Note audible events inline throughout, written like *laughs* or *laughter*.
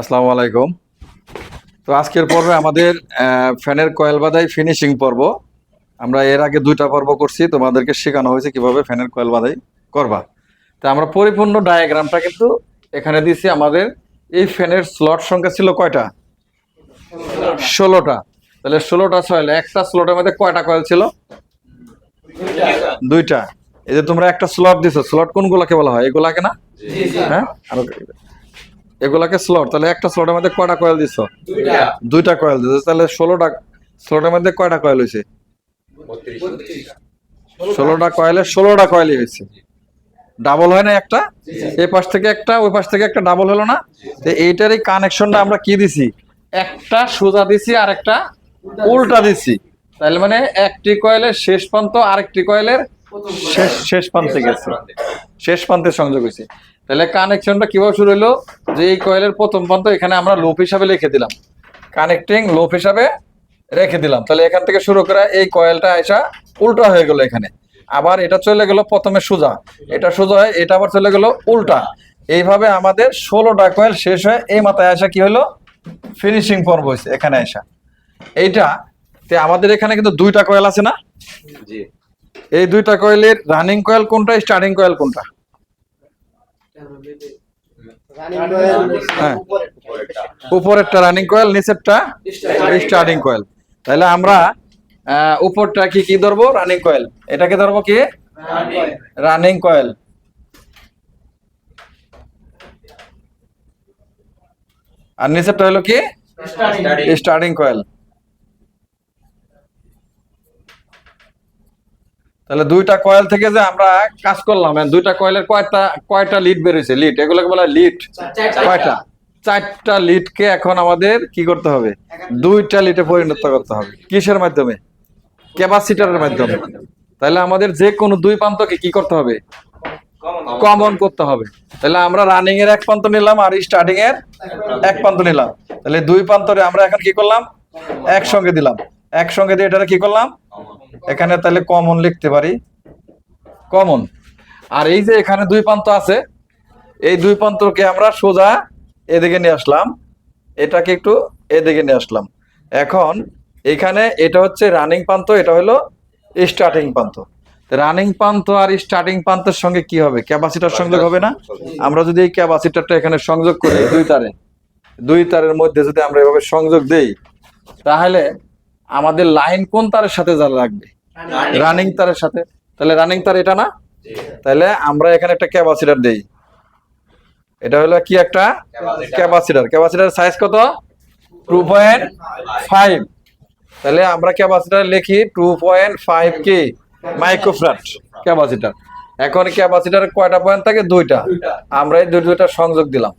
আসসালামু আলাইকুম। তো আজকের পর্বে আমাদের ফ্যানের কয়েল বাদাই ফিনিশিং পর্ব। আমরা এর আগে দুইটা পর্ব করছি তোমাদেরকে শেখানো হয়েছে কীভাবে ফ্যানের কয়েল বাদাই করবা। তো আমরা পরিপূর্ণ ডায়াগ্রামটা কিন্তু এখানে দিয়েছি আমাদের। এই ফ্যানের স্লট সংখ্যা ছিল কয়টা? ষোলোটা। তাহলে ষোলোটা ছয়েল একটা স্লটের মধ্যে কয়টা কয়েল ছিল? দুইটা। এই যে তোমরা একটা স্লট দিছো স্লট কোনগুলোকে বলা হয়? এগুলাকে না? হ্যাঁ? আরও এগুলাকে স্লট তাহলে একটা স্লটের মধ্যে কয়টা কয়েল দিছো? দুইটা। কয়েল দিছো তাহলে ষোলোটা স্লটের মধ্যে কয়টা কয়েল হয়েছে ষোলোটা কয়েলে ষোলোটা কয়েলই হয়েছে ডাবল হয় না একটা? এই পাশ থেকে একটা ওই পাশ থেকে একটা ডাবল হলো না? তো এইটার এই কানেকশনটা আমরা কি দিছি? একটা সোজা দিছি আর একটা উল্টা দিছি। তাহলে মানে একটি কয়েলের শেষ প্রান্ত আরেকটি কয়েলের শেষ শেষ প্রান্তে গেছে। শেষ প্রান্তে সংযোগ হয়েছে তাহলে কানেকশনটা কীভাবে শুরু হলো? যে এই কয়েলের প্রথম প্রান্ত এখানে আমরা লোপ হিসাবে লিখে দিলাম। কানেক্টিং লোপ হিসাবে রেখে দিলাম। তাহলে এখান থেকে শুরু করে এই কয়েলটা এসা উল্টা হয়ে গেল এখানে। আবার এটা চলে গেল প্রথমে সোজা। এটা সোজা হয় এটা আবার চলে গেল উল্টা। এইভাবে আমাদের ষোলোটা কয়েল শেষ হয়ে এই মাথায় আসা কি হলো? ফিনিশিং পর্ব হয়েছে এখানে আসা এইটা তে আমাদের এখানে কিন্তু দুইটা কয়েল আছে না? জি। এই দুইটা কয়েলের রানিং কয়েল কোনটা স্টার্টিং কয়েল কোনটা? উপরেরটা রানিং কয়েল নিচেরটা স্টার্টিং কয়েল তাহলে আমরা আহ, উপরটা কি কি ধরবো? রানিং কয়েল এটাকে ধরবো কি? রানিং কয়েল আর নিচেরটা হলো কি? স্টার্টিং কয়েল তাহলে দুইটা কয়েল থেকে যে আমরা কাজ করলাম দুইটা কয়েলের কয়টা কয়টা লিড বেরিয়েছে লিড এগুলোকে বলা লিড কয়টা? চারটা লিডকে এখন আমাদের কি করতে হবে? দুইটা লিডে পরিণত করতে হবে। কিসের মাধ্যমে? ক্যাপাসিটারের মাধ্যমে। তাহলে আমাদের যে কোনো দুই প্রান্তকে কি করতে হবে? কমন করতে হবে। তাহলে আমরা রানিং এর এক প্রান্ত নিলাম আর স্টার্টিং এর এক প্রান্ত নিলাম। তাহলে দুই প্রান্তরে আমরা এখন কি করলাম? একসঙ্গে দিলাম। একসঙ্গে দিয়ে এটা কি করলাম? এখানে তাহলে কমন লিখতে পারি। কমন আর এই যে এখানে দুই প্রান্ত আছে, এই দুই প্রান্তকে আমরা সোজা এদিকে নিয়ে আসলাম। এটাকে একটু এদিকে নিয়ে আসলাম। এখন এখানে এটা হচ্ছে রানিং প্রান্ত, এটা হলো স্টার্টিং প্রান্ত। রানিং প্রান্ত আর স্টার্টিং প্রান্তের সঙ্গে কি হবে? ক্যাপাসিটার সংযোগ হবে না? আমরা যদি এই ক্যাপাসিটারটা এখানে সংযোগ করি দুই তারে, দুই তারের মধ্যে যদি আমরা এভাবে সংযোগ দেই, তাহলে আমাদের লাইন কোন তারের সাথে যা লাগবে রানিং তারের সাথে। তাহলে রানিং তার এটা না? তাহলে আমরা এখানে একটা ক্যাপাসিটার দেই। এটা হলো কি একটা? ক্যাপাসিটার ক্যাপাসিটার সাইজ কত? টু পয়েন্ট ফাইভ তাহলে আমরা ক্যাপাসিটার লিখি টু পয়েন্ট ফাইভ কে মাইক্রোফ্রাট ক্যাপাসিটার এখন ক্যাপাসিটার কয়টা পয়েন্ট থাকে? দুইটা। আমরা এই দুই দুইটা সংযোগ দিলাম।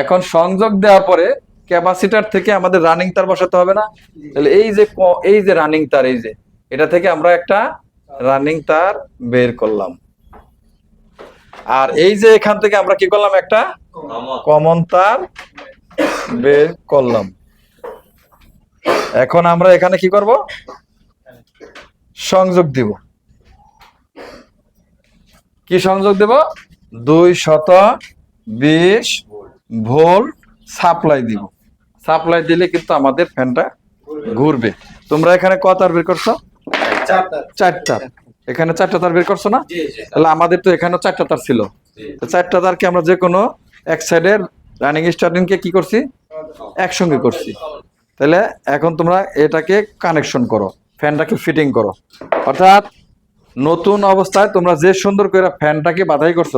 এখন সংযোগ দেওয়ার পরে ক্যাপাসিটার থেকে আমাদের রানিং তার বসাতে হবে না। তাহলে এই যে এই যে রানিং তার এই যে এটা থেকে আমরা একটা রানিং তার বের করলাম। আর এই যে এখান থেকে আমরা কি করলাম? একটা কমন তার বের করলাম। এখন আমরা এখানে কি করব? সংযোগ দিব। কি সংযোগ দেব? দুই শত বিশ ভোল্ট সাপ্লাই দিব। সাপ্লাই দিলে কিন্তু আমাদের ফ্যানটা ঘুরবে। তোমরা এখানে কত তার বের করছ? চারটা। এখানে চারটা তার বের করছ না? তাহলে আমাদের তো এখানেও চারটা তার ছিল। চারটা তারকে আমরা যে কোনো এক সাইডের রানিং স্টার্টিং কে কি করছি? একসঙ্গে করছি। তাহলে এখন তোমরা এটাকে কানেকশন করো ফ্যানটাকে ফিটিং করো। অর্থাৎ নতুন অবস্থায় তোমরা যে সুন্দর করে ফ্যানটাকে বাধাই করছ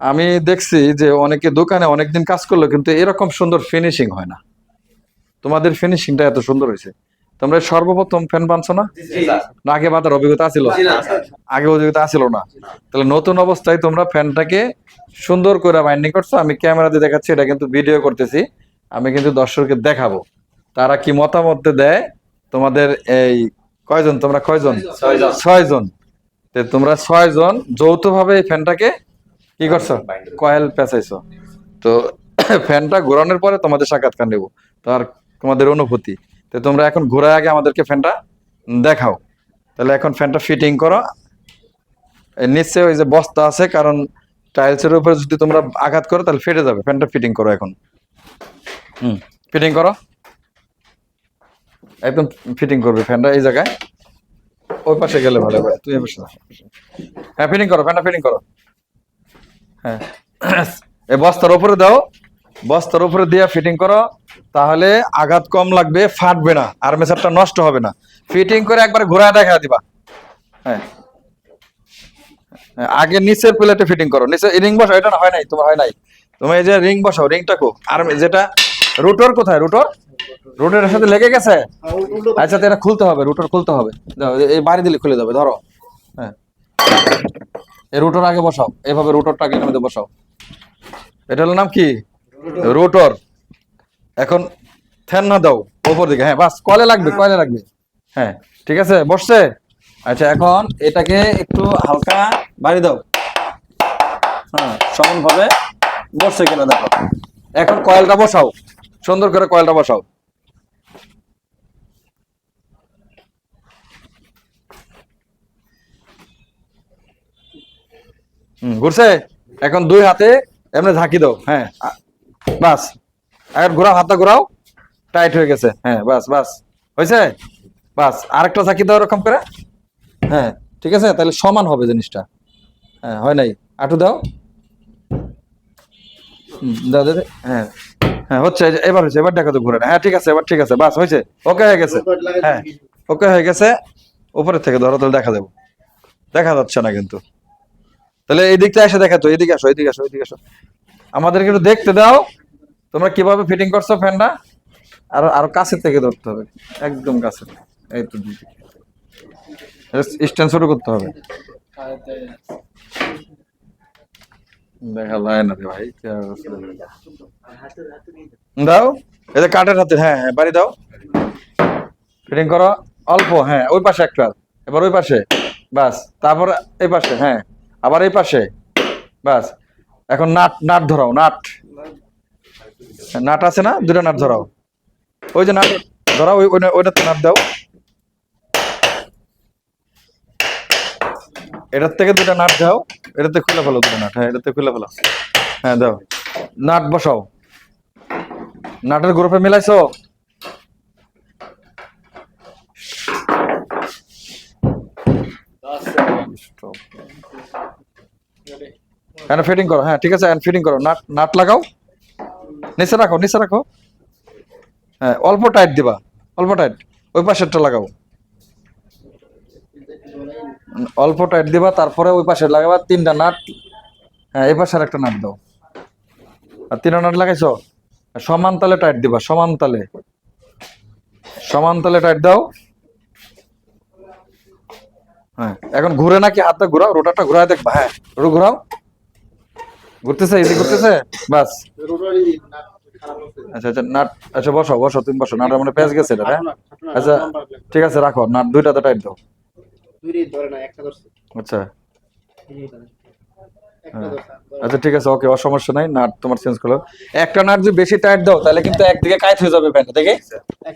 আমি দেখছি যে অনেকে দোকানে অনেকদিন কাজ করল কিন্তু এরকম সুন্দর ফিনিশিং হয় না। তোমাদের ফিনিশিংটা এত সুন্দর হয়েছে। তোমরা সর্বপ্রথম ফ্যান বানছো না? না আগে বাঁধার অভিজ্ঞতা ছিল আগে অভিজ্ঞতা ছিল না। তাহলে নতুন অবস্থায় তোমরা ফ্যানটাকে সুন্দর করে বাইন্ডিং করছ। আমি ক্যামেরা দিয়ে দেখাচ্ছি এটা কিন্তু ভিডিও করতেছি। আমি কিন্তু দর্শককে দেখাবো। তারা কি মতামত দেয়? তোমাদের এই কয়জন? তোমরা কয়জন? ছয়জন। তোমরা ছয়জন যৌথভাবে এই ফ্যানটাকে কি করছ? কয়েল পেঁচাইছো। তো *coughs* ফ্যানটা ঘোরানোর পরে তোমাদের সাক্ষাৎকার নেব। তার তোমাদের অনুভূতি। তো তোমরা এখন ঘোরার আগে আমাদেরকে ফ্যানটা দেখাও। তাহলে এখন ফ্যানটা ফিটিং করো। নিচে ওই যে বস্তা আছে, কারণ টাইলসের উপরে যদি তোমরা আঘাত করো, তাহলে ফেটে যাবে। ফ্যানটা ফিটিং করো এখন। হুম, ফিটিং করো। একদম ফিটিং করবে ফ্যানটা এই জায়গায়। ওই পাশে গেলে ভালো হবে পাশে যা। হ্যাঁ ফিটিং করো, ফ্যানটা ফিটিং করো। হ্যাঁ। *clears throat* এই বস্তার উপরে দাও। বস্তার উপরে দিয়ে ফিটিং করো। তাহলে আঘাত কম লাগবে ফাটবে না আর্মেচারটা নষ্ট হবে না। ফিটিং করে একবার ঘোরা দেখা দিবা। হ্যাঁ। হ্যাঁ, আগে নিচের প্লেটে ফিটিং করো। নিচে রিং বসাও এটা হয় নাই তোমার হয় নাই। তুমি এই যে রিং বসাও রিংটা কো। আর যেটা রুটর কোথায়? রুটর রুটের সাথে লেগে গেছে? আচ্ছা তো এটা খুলতে হবে রুটর খুলতে হবে। দাও, এই- বাড়ি দিলে খুলে দেবে ধরো। হ্যাঁ। এই রুটর আগে বসাও এভাবে রুটরটা আগে বসাও। এটা হলো নাম কি? রোটর এখন ফ্যান না দাও ওপর দিকে হ্যাঁ বাস কলে লাগবে কলে লাগবে হ্যাঁ ঠিক আছে বসছে? আচ্ছা এখন এটাকে একটু হালকা বাড়ি দাও। হ্যাঁ সমান ভাবে বসছে কিনা দেখো। এখন কয়েলটা বসাও সুন্দর করে কয়েলটা বসাও। হুম ঘুরছে? এখন দুই হাতে এমনি ঝাঁকি দাও হ্যাঁ বাস। এখন ঘোরাও, হাতটা ঘোরাও। টাইট হয়ে গেছে। হ্যাঁ বাস বাস। হয়েছে? বাস, আরেকটা ঝাঁকি দাও এরকম করে। হ্যাঁ ঠিক আছে? তাহলে সমান হবে জিনিসটা। হ্যাঁ হয় নাই। আটু দাও। দাও দাও। হ্যাঁ হ্যাঁ হচ্ছে এবার হচ্ছে এবার দেখো তো ঘুরে হ্যাঁ ঠিক আছে, এবার ঠিক আছে। বাস, হয়েছে? ওকে হয়ে গেছে। হ্যাঁ ওকে হয়ে গেছে। উপরের থেকে ধরো, তাহলে দেখা যাব। দেখা যাচ্ছে না কিন্তু। তাহলে এই দিকটা এসে দেখা তো এদিকে আসো এদিকে আসো এদিকে আসো। আমাদেরকে একটু দেখতে দাও। তোমরা কীভাবে ফিটিং করছ ফ্যানটা? আর, আরও কাছে থেকে ধরতে হবে। একদম কাছে এই তো স্ট্যান্ড শুরু করতে হবে। দেখা যায় না ভাই দাও, এই যে কাঠের হাতে হ্যাঁ হ্যাঁ বাড়ি দাও। ফিটিং করো, অল্প হ্যাঁ ওই পাশে একটা এবার ওই পাশে, বাস, তারপর এই পাশে হ্যাঁ আবার এই পাশে, বাস। এখন নাট নাট ধরাও, নাট। নাট আছে না? দুটো নাট ধরাও। ওই যে নাট ধরাও, ওই ওই- ওইটাতে নাট দাও। এটার থেকে দুটা নাট দাও। এটাতে খুলে ফেলো দুটো নাট। হ্যাঁ এটাতে খুলে ফেলো। হ্যাঁ দাও। নাট বসাও। নাটের গ্রুপে মিলাইছো? ফিটিং করো। হ্যাঁ ঠিক আছে ফিটিং করো। নাট নাট লাগাও। নিচে রাখো নিচে রাখো। হ্যাঁ অল্প টাইট দিবা অল্প টাইট ওই পাশেরটা উম, অল্প টাইট দিবা তারপরে ওই পাশে লাগাবা তিনটা নাট হ্যাঁ এই পাশের একটা নাট দাও। আর তিনটা নাট লাগাইছো? সমান তালে টাইট দিবা সমান তালে। সমান তালে টাইট দাও। হ্যাঁ এখন ঘুরে নাকি হাতটা ঘুরাও রোটারটা ঘুরায় দেখবা হ্যাঁ রোটো ঘুরাও। ঘুরতেছে ইজি ঘুরতেছে? বাস। আচ্ছা আচ্ছা নাট আচ্ছা বসো বসো, তুমি বসো। নাটের মানে পেঁচ গেছে এটা হ্যাঁ? আচ্ছা ঠিক আছে, রাখো। নাট দুইটাতে টাইট দাও। আচ্ছা। আচ্ছা ঠিক আছে, ওকে সমস্যা নাই। নাট তোমার চেঞ্জ করল একটা নাট যদি বেশি টাইট দাও, তাহলে কিন্তু একদিকে কাইট হয়ে যাবে প্যান্ট দেখে?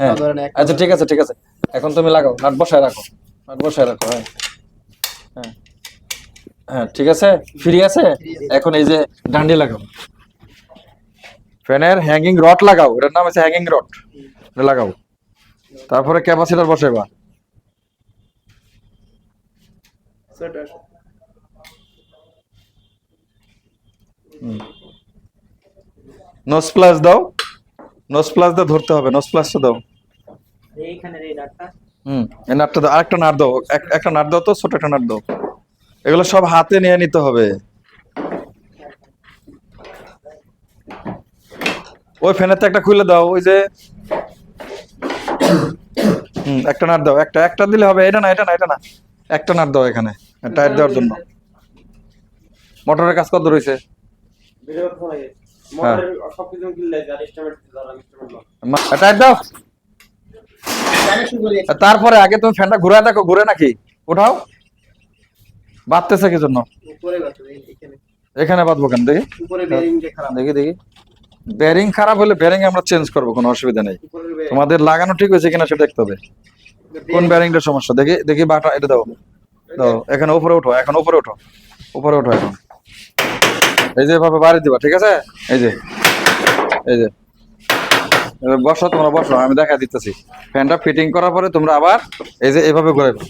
হ্যাঁ। আচ্ছা ঠিক আছে ঠিক আছে। এখন তুমি লাগাও। নাট বসায় রাখো। নাট বসায় রাখো হ্যাঁ। হ্যাঁ। হ্যাঁ ঠিক আছে? ফ্রি আছে? এখন এই যে ডান্ডি লাগাও। ফ্যানের হ্যাঙ্গিং রড লাগাও। এটার নাম আছে হ্যাঙ্গিং রড এটা লাগাও। তারপরে ক্যাপাসিটার বসাইবা নোস প্লাস দাও। নোস প্লাস দিয়ে ধরতে হবে। নোস প্লাসটা দাও। এইখানের এই নাটটা হুম এই নাটটা দাও। আরেকটা নাট দাও। একটা নাট দাও তো ছোট একটা নাট দাও। এগুলো সব হাতে নিয়ে নিতে হবে। ওই ফ্যানের একটা খুলে দাও ওই যে হুম একটা নাট দাও একটা একটা দিলে হবে এটা না এটা না এটা না একটা নাট দাও এখানে টায়ার দেওয়ার জন্য। মোটরের কাজ কত রয়েছে? দাও। তারপরে আগে তুমি ফ্যানটা ঘুরে দেখো ঘুরে নাকি? উঠাও। বাঁধতেছে কি জন্য এখানে। বাঁধবো কেন? দেখি। দেখি দেখি। বেরিং খারাপ হলে বেরিং আমরা চেঞ্জ করব কোনো অসুবিধা নেই। তোমাদের লাগানো ঠিক হয়েছে কিনা সেটা দেখতে হবে। কোন বেরিংটার সমস্যা? দেখি দেখি বাটা এটা দাও। দাও এখানে উপরে উঠো এখন উপরে উঠো উপরে উঠো এখন। এই যে এভাবে বাড়ি দিবা ঠিক আছে? এই যে এই যে। বসো তোমরা বসো আমি দেখা দিতেছি। ফ্যানটা ফিটিং করার পরে তোমরা আবার এই যে এইভাবে ঘুরাইবে।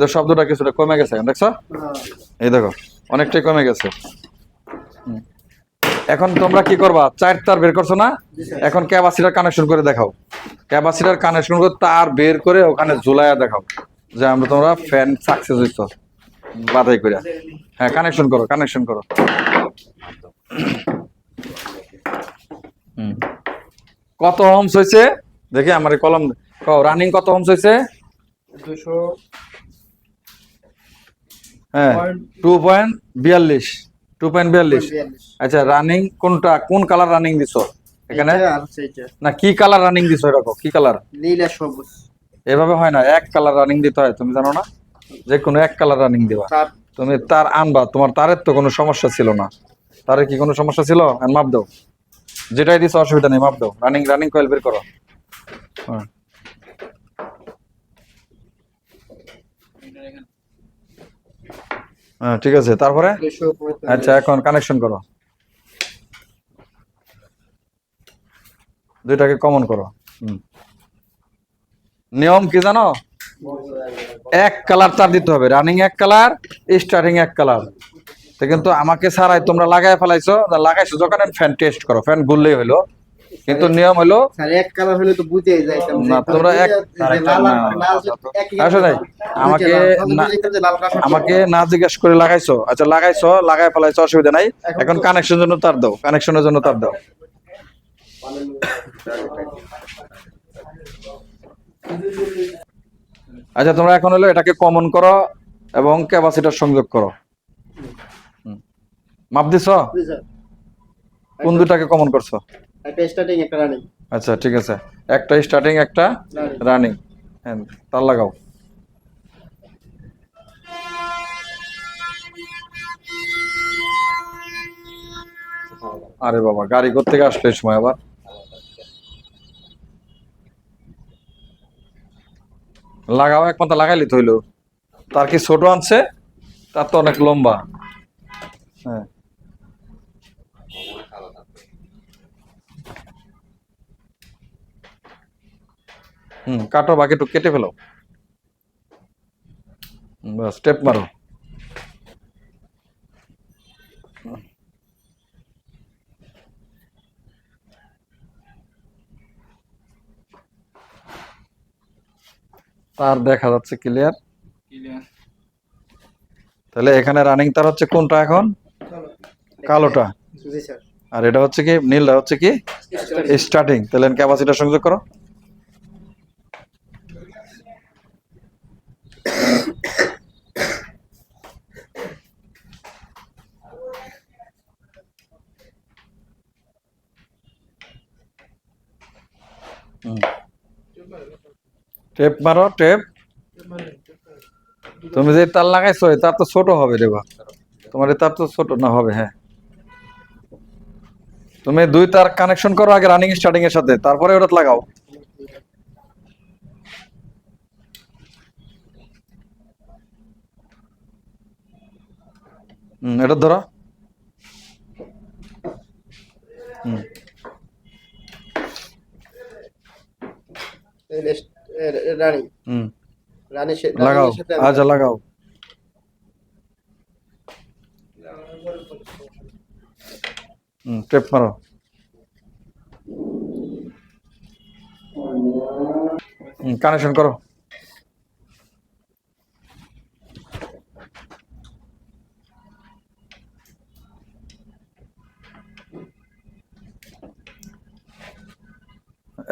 তো শব্দটা কিছুটা কমে গেছে এখন, দেখছ? এই দেখো, অনেকটাই কমে গেছে। এখন তোমরা কি করবা? চার তার বের করছ না? এখন ক্যাপাসিটার কানেকশন করে দেখাও। ক্যাপাসিটার কানেকশন করে তার বের করে ওখানে ঝুলাইয়া দেখাও। যে আমরা তোমরা ফ্যান সাকসেস হইছ। বাধাই করে হ্যাঁ কানেকশন করো কানেকশন করো। কত হোমস হয়েছে দেখি আমার কলম রানিং কত হোমস হয়েছে হ্যাঁ টু পয়েন্ট বিয়াল্লিশ টু পয়েন্ট বিয়াল্লিশ। আচ্ছা রানিং কোনটা কোন কালার রানিং দিছো এখানে? না কি কালার রানিং দিছো এরকম? কি কালার নীল আর সবুজ। এভাবে হয় না এক কালার রানিং দিতে হয় তুমি জানো না? যে কোনো এক কালার রানিং দিবা। তুমি তার আনবা তোমার তারের তো কোনো সমস্যা ছিল না। তারের কি কোনো সমস্যা ছিল? মাপ দাও। যেটাই দিছো অসুবিধা নেই মাপ দাও। রানিং রানিং কয়েল বের করো। হ্যাঁ। হ্যাঁ ঠিক আছে। তারপরে? আচ্ছা এখন কানেকশন করো। দুইটাকে কমন করো। নিয়ম কি জানো? এক কালার তার দিতে হবে। রানিং এক কালার স্টার্টিং এক কালার কিন্তু আমাকে ছাড়াই তোমরা লাগাই ফেলাইছো। লাগাইছো যখন ফ্যান টেস্ট করো। ফ্যান ঘুরলেই হইল। কিন্তু নিয়ম হলো এক কালার হলে তো বুঝে যাইতাম না, তোমরা এক- আসলে আমাকে আমাকে না জিজ্ঞেস করে লাগাইছো। আচ্ছা লাগাইছো লাগাই ফেলাইছো অসুবিধা নাই। এখন কানেকশন জন্য তার দাও কানেকশনের জন্য তার দাও। আচ্ছা তোমরা এখন হলো এটাকে কমন করো এবং ক্যাপাসিটার সংযোগ করো। মাপ দিছ? কোন দুটাকে কমন করছ? একটা স্টার্টিং একটা রানিং আচ্ছা ঠিক আছে। একটা স্টার্টিং একটা রানিং হ্যাঁ তার লাগাও। আরে বাবা গাড়ি থেকে আসলো এই সময় আবার? লাগাও এক পাতা লাগাইলি তো হইল। তার কি ছোট আনছে? তার তো অনেক লম্বা। হ্যাঁ। হুম কাটো বাকি একটু কেটে ফেলো। বাস স্টেপ মারো। তার দেখা যাচ্ছে ক্লিয়ার তাহলে এখানে রানিং তার হচ্ছে কোনটা এখন? কালোটা। আর এটা হচ্ছে কি? নীলটা হচ্ছে কি? স্টার্টিং তাহলে ক্যাপাসিটার সংযোগ করো। টেপ মারো, টেপ। তুমি যে তার লাগাইছো তার তো ছোট হবে রে বা তোমার তার তো ছোট না, হবে হ্যাঁ। তুমি দুই তার কানেকশন করো আগে রানিং স্টার্টিং এর সাথে, তারপরে ওটা লাগাও। হুম, এটা ধরো। হুম। রানিং। হুম। রানিং লাগাও আচ্ছা লাগাও। হুম টেপ মারো। কানেকশন করো।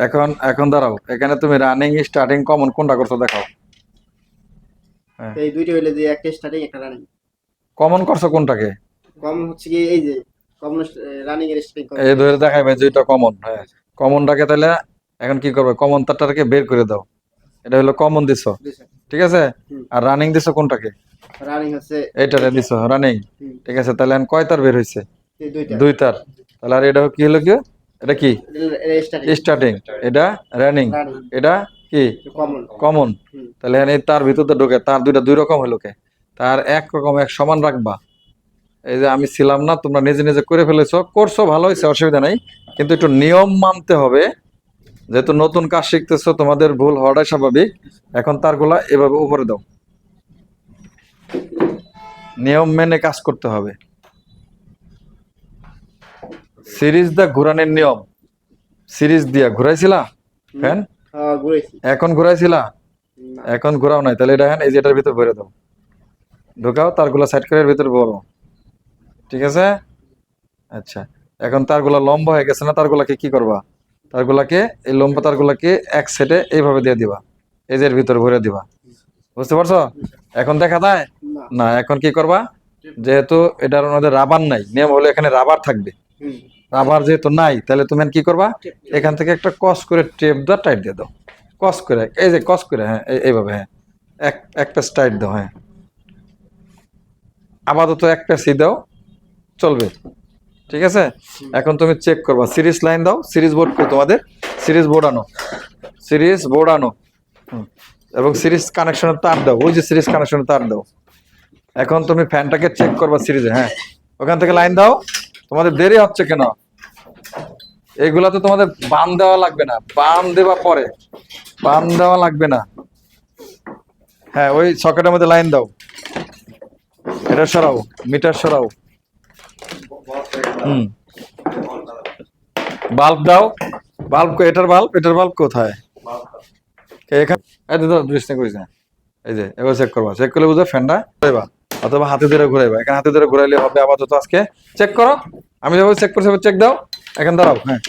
এখন এখন দাঁড়াও এখানে তুমি রানিং স্টার্টিং কমন কোনটা করছ দেখাও। এই দুইটা হইলে যে একটা স্টার্টিং একটা রানিং কমন করছ কোনটাকে? কম হচ্ছে কি এই যে কম রানিং এর স্টার্টিং এই ধরে দেখাই ভাই যেটা কমন হ্যাঁ। কমনটাকে তাহলে এখন কি করবে? কমন তারটাকে বের করে দাও। এটা হলো কমন দিছো। ঠিক আছে? আর রানিং দিছো কোনটাকে? রানিং হচ্ছে এইটারে দিছো রানিং ঠিক আছে তাহলে এখন কয় তার বের হয়েছে এই দুইটা। দুই তার তাহলে আর এটা কি হলো কি এটা কি? স্টার্টিং এটা রানিং এটা কি? কমন তাহলে এখন এই তার ভিতরে ঢোকে। তার দুইটা দুই রকম হলো কে? তার এক রকম এক সমান রাখবা। এই যে আমি ছিলাম না তোমরা নিজে নিজে করে ফেলেছো। করছ ভালো হয়েছে অসুবিধা নাই। কিন্তু একটু নিয়ম মানতে হবে। যেহেতু নতুন কাজ শিখতেছো তোমাদের ভুল হওয়াটাই স্বাভাবিক। এখন তারগুলা এভাবে উপরে দাও। নিয়ম মেনে কাজ করতে হবে। সিরিজ দা ঘুরানোর নিয়ম। সিরিজ দিয়া ঘুরাইছিলা? ফ্যান হ্যাঁ? এখন ঘুরাইছিলা? এখন ঘোরাও নাই। তাহলে এটা হ্যাঁ এই যে এটার ভিতর ভরে দাও। ঢোকাও তারগুলা সাইড করে ভিতর বড় ঠিক আছে? আচ্ছা। এখন তারগুলা লম্বা হয়ে গেছে না তারগুলাকে কি করবা? তারগুলাকে এই লম্বা তারগুলাকে এক সেটে এইভাবে দিয়ে দিবা। এই যে এর ভিতর ভরে দিবা। বুঝতে পারছ? এখন দেখা যায়? না। এখন কি করবা? যেহেতু এটার মধ্যে রাবার নাই নিয়ম হলো এখানে রাবার থাকবে। রাবার যেহেতু নাই তাহলে তুমি কি করবা? এখান থেকে একটা কস করে টেপ দাও টাইট দিয়ে দাও। কস করে এই যে কস করে হ্যাঁ এই- এইভাবে হ্যাঁ। এক এক পেস টাইট দাও হ্যাঁ। আপাতত এক পেসই দাও চলবে। ঠিক আছে? এখন তুমি চেক করবা সিরিজ লাইন দাও সিরিজ বোর্ড তোমাদের? সিরিজ বোর্ড আনো সিরিজ বোর্ড আনো। এবং সিরিজ কানেকশনের তার দাও ওই যে সিরিজ কানেকশনের তার দাও। এখন তুমি ফ্যানটাকে চেক করবা সিরিজে হ্যাঁ। ওখান থেকে লাইন দাও তোমাদের দেরি হচ্ছে কেন? এইগুলা তো তোমাদের বাম দেওয়া লাগবে না। বাম দেওয়া পরে। বাম দেওয়া লাগবে না। হ্যাঁ ওই সকেটের মধ্যে লাইন দাও। এটা সরাও, মিটার সরাও। হুম। বাল্ব দাও। বাল্ব এটার বাল্ব এটার বাল্ব কোথায়? এখানে দৃষ্টি করিস না। এই যে, এবার চেক করবা। চেক করলে বুঝো ফ্যানটা ঘুরাইবা। অথবা হাতে ধরে ঘুরাইবা। এখানে হাতে ধরে ঘুরাইলে হবে আপাতত আজকে। চেক করো। আমি যখন চেক করছি চেক দাও। এখন দাঁড়াও। হ্যাঁ।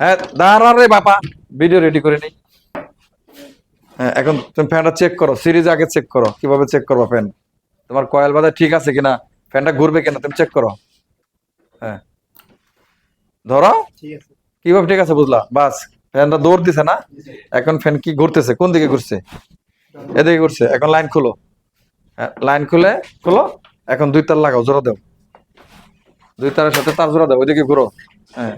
হ্যাঁ দাঁড়া রে বাবা। ভিডিও রেডি করে নেই হ্যাঁ এখন তুমি ফ্যানটা চেক করো। সিরিজ আগে চেক করো। কীভাবে চেক করব ফ্যান তোমার কয়েল বাজার ঠিক আছে কিনা? ফ্যানটা ঘুরবে কিনা? তুমি চেক করো। হ্যাঁ। ধরো। কীভাবে ঠিক আছে বুঝলা? বাস ফ্যানটা দৌড় দিছে না? এখন ফ্যান কি ঘুরতেছে? কোন দিকে ঘুরছে? এদিকে ঘুরছে। এখন লাইন খুলো। হ্যাঁ, লাইন খুলে খুলো। এখন দুই তার লাগাও জোড়া দাও। দুই তারের সাথে তার জোড়া দাও ওইদিকে ঘুরো। হ্যাঁ।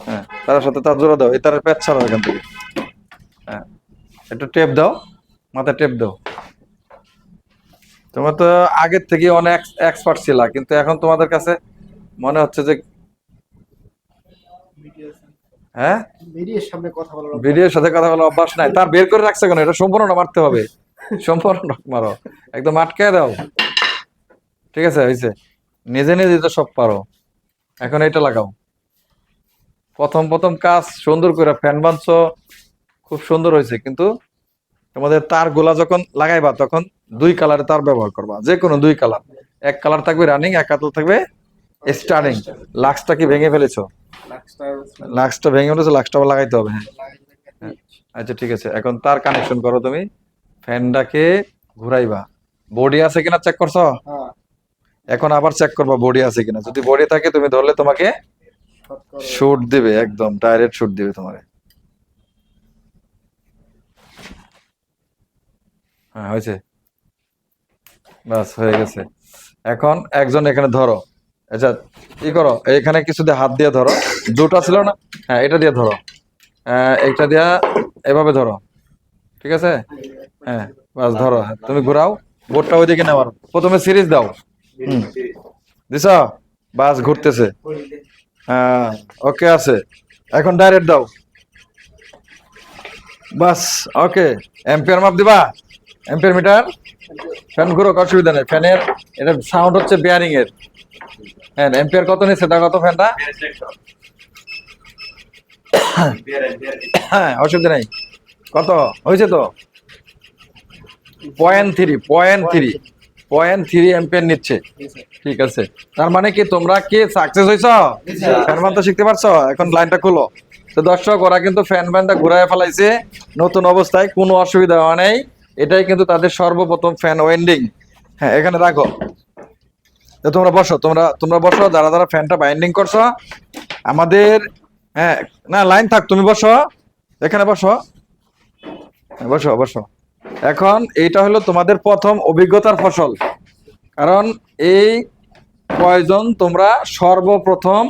হ্যাঁ। তারের সাথে তার জোড়া দাও এই তারের প্যাচ ছাড়াও এখান থেকে। হ্যাঁ। একটু টেপ দাও মাথায় টেপ দাও। তোমার তো আগের থেকে অনেক এক্সপার্ট ছিলা কিন্তু এখন তোমাদের কাছে মনে হচ্ছে যে হ্যাঁ? মিডিয়ার সামনে কথা বলার অভ্যাস। ভিডিওর সাথে কথা বলা অভ্যাস নাই। তার বের করে রাখছে কেন? এটা সম্পূর্ণ মারতে হবে। *laughs* সম্পূর্ণ মারো। একদম আটকে দাও। ঠিক আছে হয়েছে নিজে নিজে তো সব পারো। এখন এটা লাগাও। প্রথম প্রথম কাজ সুন্দর করে ফ্যান বাঁধছো খুব সুন্দর হয়েছে। কিন্তু তোমাদের তার গোলা যখন লাগাইবা তখন দুই কালারে তার ব্যবহার করবা যে কোনো দুই কালার এক কালার থাকবে রানিং এক কালার থাকবে স্টার্টিং লাক্সটা কি ভেঙে ফেলেছো? লাক্সটা ভেঙে ফেলেছো লাক্সটা লাগাইতে হবে হ্যাঁ। আচ্ছা ঠিক আছে। এখন তার কানেকশন করো তুমি। ফ্যানটাকে ঘুরাইবা। বডি আছে কিনা চেক করছ? হ্যাঁ। এখন আবার চেক করবা বডি আছে কিনা। যদি বডি থাকে, তুমি ধরলে তোমাকে শুট দিবে, একদম ডাইরেক্ট শুট দিবে তোমারে। হ্যাঁ হয়েছে। বাস, হয়ে গেছে। এখন একজন এখানে ধরো। আচ্ছা কি করো, এখানে কিছু দিয়ে হাত দিয়ে ধরো। দুটো ছিল না? হ্যাঁ এটা দিয়ে ধরো। এইটা দিয়া এভাবে ধরো। ঠিক আছে? হ্যাঁ বাস, ধরো। তুমি ঘুরাও। বোর্ডটা ওইদিকে নেওয়ার প্রথমে সিরিজ দাও। দিছ? বাস ঘুরতেছে। হ্যাঁ ওকে আছে। এখন ডাইরেক্ট দাও। বাস, ওকে। এম্পিয়ার মাপ দিবা? Ampere metre? ফ্যান ঘুরো অসুবিধা নেই। ফ্যানের এটা সাউন্ড হচ্ছে বিয়ারিং এর হ্যাঁ এম্পিয়ার কত নিচ্ছে তা কত ফ্যানটা? হ্যাঁ অসুবিধা নেই। কত? হয়েছে তো? Point three point three point three ampere নিচ্ছে। ঠিক আছে। তার মানে কি তোমরা কি সাকসেস হয়েছ ফ্যান বানতে শিখতে পারছ? এখন লাইনটা খুলো। তো দর্শক ওরা কিন্তু ফ্যান ব্যানটা ঘুরায় ফেলাইছে। নতুন অবস্থায় কোনো অসুবিধা হয় নাই। এটাই কিন্তু তাদের সর্বপ্রথম ফ্যান ওয়েন্ডিং হ্যাঁ এখানে রাখো তো তোমরা বসো তোমরা তোমরা বসো যারা যারা ফ্যানটা বাইন্ডিং করছ আমাদের হ্যাঁ না লাইন থাক তুমি বসো। এখানে বসো। হ্যাঁ, বসো বসো। এখন এইটা হলো তোমাদের প্রথম অভিজ্ঞতার ফসল। কারণ এই কয়জন তোমরা সর্বপ্রথম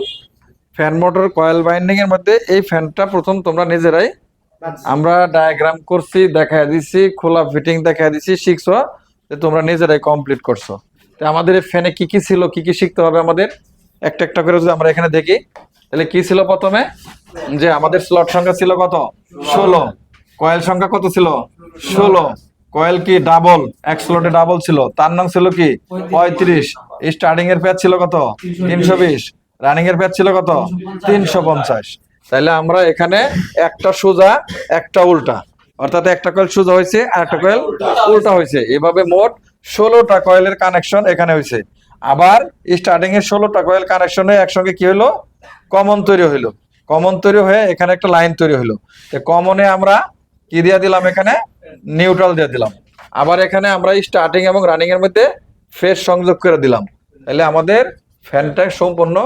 ফ্যান মোটর কয়েল বাইন্ডিং এর মধ্যে এই ফ্যানটা প্রথম তোমরা নিজেরাই আমরা ডায়াগ্রাম করছি দেখায় দিছি খোলা ফিটিং দেখায় দিছি শিখছো যে তোমরা নিজেরাই কমপ্লিট করছ। তো আমাদের এই ফ্যানে কি কি ছিল কি কি শিখতে হবে আমাদের? একটা একটা করে যদি আমরা এখানে দেখি তাহলে কি ছিল প্রথমে? যে আমাদের স্লট সংখ্যা ছিল কত? ষোলো। কয়েল সংখ্যা কত ছিল? ষোলো। কয়েল কি ডাবল এক স্লটে ডাবল ছিল। তার নাম ছিল কি? পঁয়ত্রিশ। স্টার্টিং এর প্যাচ ছিল কত? তিনশো বিশ। রানিং এর প্যাচ ছিল কত? তিনশো পঞ্চাশ। তাহলে আমরা এখানে একটা সোজা, একটা উল্টা। অর্থাৎ একটা কয়েল সোজা হয়েছে আর একটা কয়েল উল্টা হয়েছে। এভাবে মোট ষোলোটা কয়েলের কানেকশন এখানে হয়েছে। আবার স্টার্টিং এর ষোলোটা কয়েল কানেকশন হয়ে একসঙ্গে কি হলো কমন তৈরি হইল। কমন তৈরি হয়ে এখানে একটা লাইন তৈরি হলো কমনে আমরা কি দিয়ে দিলাম এখানে? নিউট্রাল দিয়ে দিলাম। আবার এখানে আমরা স্টার্টিং এবং রানিং এর মধ্যে ফেস সংযোগ করে দিলাম। তাহলে আমাদের ফ্যানটা সম্পূর্ণ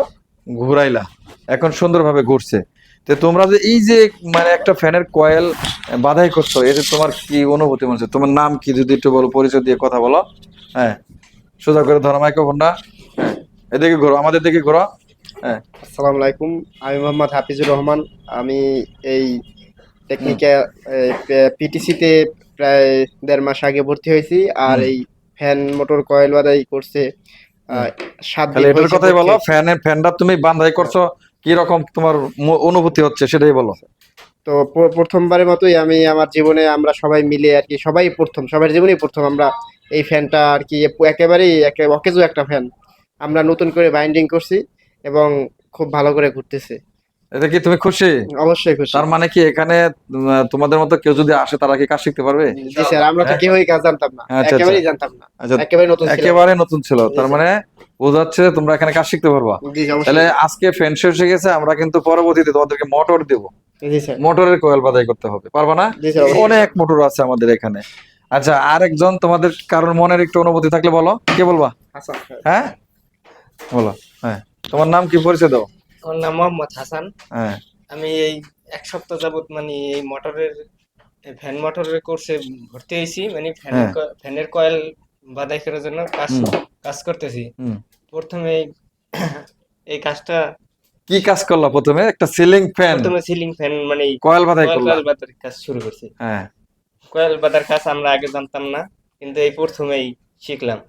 ঘুরাইলা। এখন সুন্দরভাবে ঘুরছে। তো তোমরা যে এই যে মানে একটা ফ্যানের কয়েল বাধাই করছ, এতে তোমার কি অনুভূতি মনে হচ্ছে? তোমার নাম কি? যদি একটু বলো, পরিচয় দিয়ে কথা বলো। হ্যাঁ। সোজা করে ধরো মাইক্রোফোনটা এদিকে ঘোরো, আমাদের দিকে ঘোরো। হ্যাঁ। আসসালামু আলাইকুম। আমি মোহাম্মদ হাফিজুর রহমান। আমি এই টেকনিকে পিটিসিতে প্রায় দেড় মাস আগে ভর্তি হয়েছি আর এই ফ্যান মোটর কয়েল বাদাই করছে সাত দিন এটার কথাই বলো। ফ্যানের ফ্যানটা তুমি বান্ধাই করছ কি রকম তোমার অনুভূতি হচ্ছে সেটাই বলো। তো প্রথমবারের মতোই আমি আমার জীবনে আমরা সবাই মিলে আর কি সবাই প্রথম সবার জীবনেই প্রথম আমরা এই ফ্যানটা আর কি একেবারেই একে অকেজো একটা ফ্যান। আমরা নতুন করে বাইন্ডিং করছি এবং খুব ভালো করে ঘুরতেছে। এতে কি তুমি খুশি? অবশ্যই খুশি। তার মানে কি এখানে তোমাদের মতো কেউ যদি আসে তারা কি কাজ শিখতে পারবে? জি স্যার আমরা তো হ্যাঁ? কেউই কাজ জানতাম না। আচ্ছা, আচ্ছা। একেবারেই জানতাম না। আচ্ছা একেবারে নতুন ছিল। একেবারে নতুন ছিল। তার মানে বোঝাচ্ছে তোমরা এখানে কাজ শিখতে পারবা। তাহলে আজকে হয়ে গেছে আমরা কিন্তু পরবর্তীতে তোমাদেরকে মোটর দেব। মোটরের কোয়েল বাদাই করতে হবে। পারবা না। অনেক মোটর আছে আমাদের এখানে। আচ্ছা আরেকজন তোমাদের কারোর মনের একটু অনুভূতি থাকলে বলো। কে বলবা? হ্যাঁ? বলো হ্যাঁ। তোমার নাম কি পরিচয় দাও? আমার নাম মোহাম্মদ হাসান। হ্যাঁ। আমি এই এক সপ্তাহ যাবত মানে এই মোটরের ফ্যান মোটরের কোর্সে ভর্তি হয়েছি। মানে। ফ্যানের ফ্যানের কয়েল বাধাই করার জন্য কাজ কাজ করতেছি। প্রথমে *clears throat* এই কাজটা কি কাজ করলা প্রথমে? একটা সিলিং ফ্যান প্রথমে সিলিং ফ্যান মানে কয়েল বাদাই করলা? কয়েল বাঁধার কাজ শুরু করছি। হ্যাঁ। কয়েল বাঁধার কাজ আমরা আগে জানতাম না কিন্তু এই প্রথমেই শিখলাম।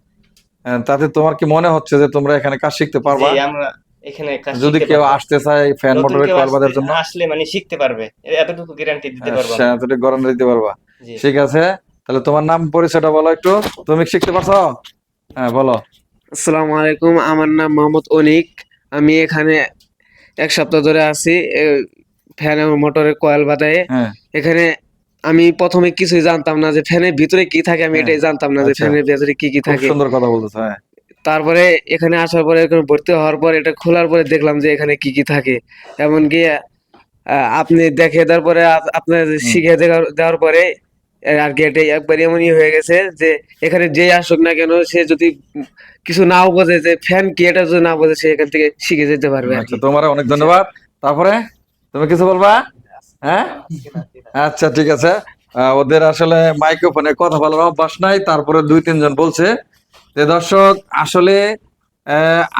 হ্যাঁ, তাতে তোমার কি মনে হচ্ছে যে তোমরা এখানে কাজ শিখতে পারবা? আমরা এখানে যদি কেউ আসতে চায় ফ্যান মোটরের জন্য। আসলে মানে শিখতে পারবে। এতটুকু গ্যারান্টি দিতে পারব আচ্ছা তুমি গরম দিতে পারবা। ঠিক আছে তাহলে তোমার নাম পরিচয়টা বলো একটু। তুমি শিখতে পারছ? হ্যাঁ বলো। আসসালামু আলাইকুম আমার নাম মোহাম্মদ অনিক। আমি এখানে এক সপ্তাহ ধরে আছি ফ্যান এবং মোটরের কয়েল বাদায়ে হ্যাঁ। এখানে আমি প্রথমে কিছুই জানতাম না যে ফ্যানের ভিতরে কি থাকে আমি হ্যাঁ, এটাই জানতাম না যে আচ্ছা। ফ্যানের ভিতরে কি কি থাকে। সুন্দর কথা বলতেছো হ্যাঁ। তারপরে এখানে আসার পরে এখানে ভর্তি হওয়ার পর এটা খোলার পরে দেখলাম যে এখানে কি কি থাকে। এমনকি আপনি দেখে দেওয়ার পরে আপনার শিখে দেওয়ার- পরে আর কি এটা একবার এমনই হয়ে গেছে যে এখানে যে আসুক না কেন সে যদি কিছু নাও বোঝে যে ফ্যান কি এটা যদি না বোঝে সে এখান থেকে শিখে যেতে পারবে আচ্ছা তোমার অনেক ধন্যবাদ। তারপরে তুমি কিছু বলবা? হ্যাঁ? আচ্ছা ঠিক আছে। ওদের আসলে মাইক্রোফোনে কথা বলার অভ্যাস নাই তারপরে দুই তিনজন বলছে। যে দর্শক, আসলে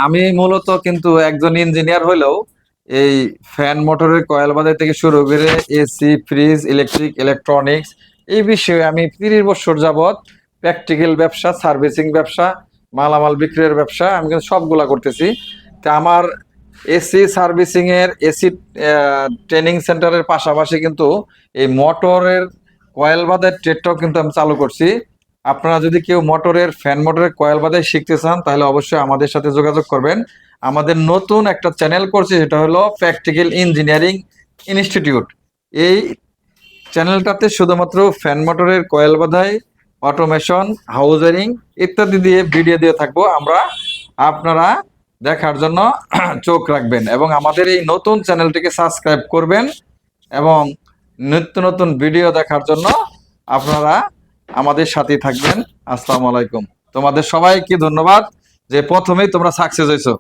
আমি মূলত কিন্তু একজন ইঞ্জিনিয়ার হলেও এই ফ্যান মোটরের কয়েল বাজার থেকে শুরু করে এসি ফ্রিজ ইলেকট্রিক ইলেকট্রনিক্স এই বিষয়ে আমি তিরিশ বছর যাবৎ প্র্যাকটিক্যাল ব্যবসা সার্ভিসিং ব্যবসা, মালামাল বিক্রয়ের ব্যবসা, আমি কিন্তু সবগুলা করতেছি। তা আমার এসি সার্ভিসিংয়ের এসি ট্রেনিং সেন্টারের পাশাপাশি কিন্তু এই মোটরের কয়েল বাঁধের ট্রেডটাও কিন্তু আমি চালু করছি। আপনারা যদি কেউ মোটরের, ফ্যান মোটরের কয়েল বাঁধাই শিখতে চান, তাহলে অবশ্যই আমাদের সাথে যোগাযোগ করবেন। আমাদের নতুন একটা চ্যানেল করছি, সেটা হলো প্র্যাকটিক্যাল ইঞ্জিনিয়ারিং ইনস্টিটিউট এই চ্যানেলটাতে শুধুমাত্র ফ্যান মোটরের কয়েল বাঁধাই অটোমেশন, হাউজারিং ইত্যাদি দিয়ে ভিডিও দিয়ে থাকব। আমরা আপনারা দেখার জন্য *clears throat* চোখ রাখবেন এবং আমাদের এই নতুন চ্যানেলটিকে সাবস্ক্রাইব করবেন এবং নিত্য নতুন ভিডিও দেখার জন্য আপনারা আমাদের সাথে থাকবেন। আসসালামু আলাইকুম। তোমাদের সবাইকে ধন্যবাদ যে প্রথমেই তোমরা সাকসেস হয়েছো।